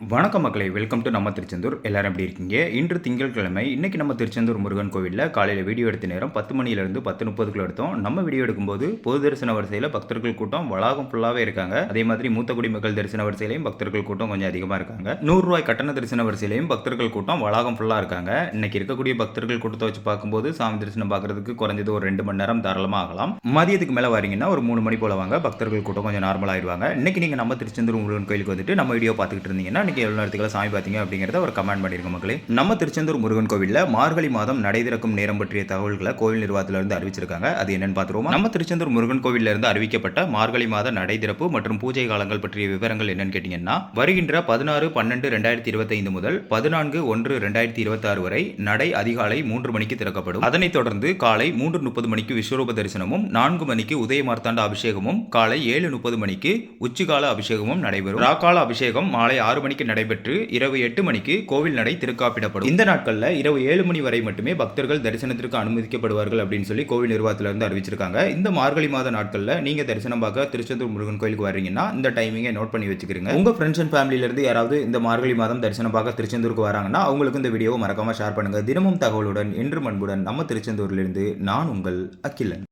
வணக்கம் மக்களே welcome to நம்ம திருச்செந்தூர். எல்லாரும் எப்படி இருக்கீங்க? இன்று திங்கட்கிழமை இன்னைக்கு நம்ம திருச்செந்தூர் முருகன் கோவிலில் காலையில் வீடியோ எடுத்த நேரம் பத்து மணிலேருந்து பத்து முப்பதுக்குள்ள எடுத்தோம். நம்ம வீடியோ எடுக்கும்போது பொது தரிசன வரிசையில் பக்தர்கள் கூட்டம் வளாகம் ஃபுல்லாகவே இருக்காங்க. அதே மாதிரி மூத்த குடிமக்கள் தரிசன வரிசையிலையும் பக்தர்கள் கூட்டம் கொஞ்சம் அதிகமாக இருக்காங்க. நூறுரூவாய் கட்டண தரிசன வரிசையிலையும் பக்தர்கள் கூட்டம் வளாகம் ஃபுல்லாக இருக்காங்க. இன்னைக்கு இருக்கக்கூடிய பக்தர்கள் கூட்டத்தை வச்சு பார்க்கும்போது சாமி தரிசனம் பார்க்குறதுக்கு குறைஞ்சது ஒரு ரெண்டு மணி நேரம் தாராளமாக ஆகலாம். மதியத்துக்கு மேலே வரீங்கன்னா ஒரு மூணு மணி போல வாங்க. பக்தர்கள் கூட்டம் கொஞ்சம் நார்மலாகிடுவாங்க இன்றைக்கி இன்னைக்கு நீங்கள் நம்ம திருச்செந்தூர் முருகன் கோயிலுக்கு வந்துட்டு நம்ம வீடியோ பார்த்துக்கிட்டு இருந்தீங்கன்னா இன்னைக்கு எவ்வளோ நேரத்துக்குள்ள சாமி பார்த்தீங்க அப்படிங்கிறத ஒரு கமெண்ட் பண்ணிருங்க மக்களே. நம்ம திருச்செந்தூர் முருகன் கோவிலில் மார்கழி மாதம் நடை திறக்கும் நேரம் பற்றிய தகவல்களை கோவில் நிர்வாகத்திலிருந்து அறிவிச்சிருக்காங்க. அது என்னன்னு பார்த்துருவோம்? நம்ம திருச்செந்தூர் முருகன் கோவிலிருந்து அறிவிக்கப்பட்ட மார்கழி மாத நடை திறப்பு மற்றும் பூஜை காலங்கள் பற்றிய விவரங்கள் என்னன்னு கேட்டிங்கன்னா வருகின்ற பதினாறு பன்னெண்டு ரெண்டாயிரத்தி இருபத்தைந்து முதல் பதினான்கு ஒன்று ரெண்டாயிரத்தி இருபத்தாறு வரை நடை அதிகாலை மூன்று மணிக்கு திறக்கப்படும். அதனைத் தொடர்ந்து காலை மூன்று முப்பது மணிக்கு விஸ்வரூப தரிசனமும் நான்கு மணிக்கு உதயமார்த்தாண்ட அபிஷேகமும் காலை ஏழு முப்பது மணிக்கு உச்சிகால அபிஷேகமும் நடைபெறும். ராக்கால அபிஷேகம் மாலை ஆறு மணிக்கு நடைபெற்று இரவு எட்டு மணிக்கு கோவில் நடை திருக்காப்பிடப்படும். இந்த நாட்களில் இரவு ஏழு மணி வரை மட்டுமே பக்தர்கள் தரிசனத்திற்கு அனுமதிக்கப்படுவார்கள் அப்படின்னு சொல்லி கோவில் நிர்வாகத்துல இருந்து அறிவிச்சிருக்காங்க. இந்த மார்கழி மாத நாட்களில் நீங்க தரிசனம் பார்க்க திருச்செந்தூர் முருகன் கோயிலுக்கு வர்றீங்கன்னா இந்த டைமிங்கை நோட் பண்ணி வச்சுக்கிறீங்க உங்க ஃப்ரெண்ட்ஸ் அண்ட் ஃபேமிலியிலிருந்து யாராவது இந்த மார்கழி மாதம் தரிசனம் பார்க்க திருச்செந்தூருக்கு வராங்கன்னா அவங்களுக்கு இந்த வீடியோவை மறக்காம ஷேர் பண்ணுங்க. தினமும் தகவலுடன் இன்று மண்புடன் நம்ம திருச்செந்தூரிலிருந்து நான் உங்கள் அகிலன்.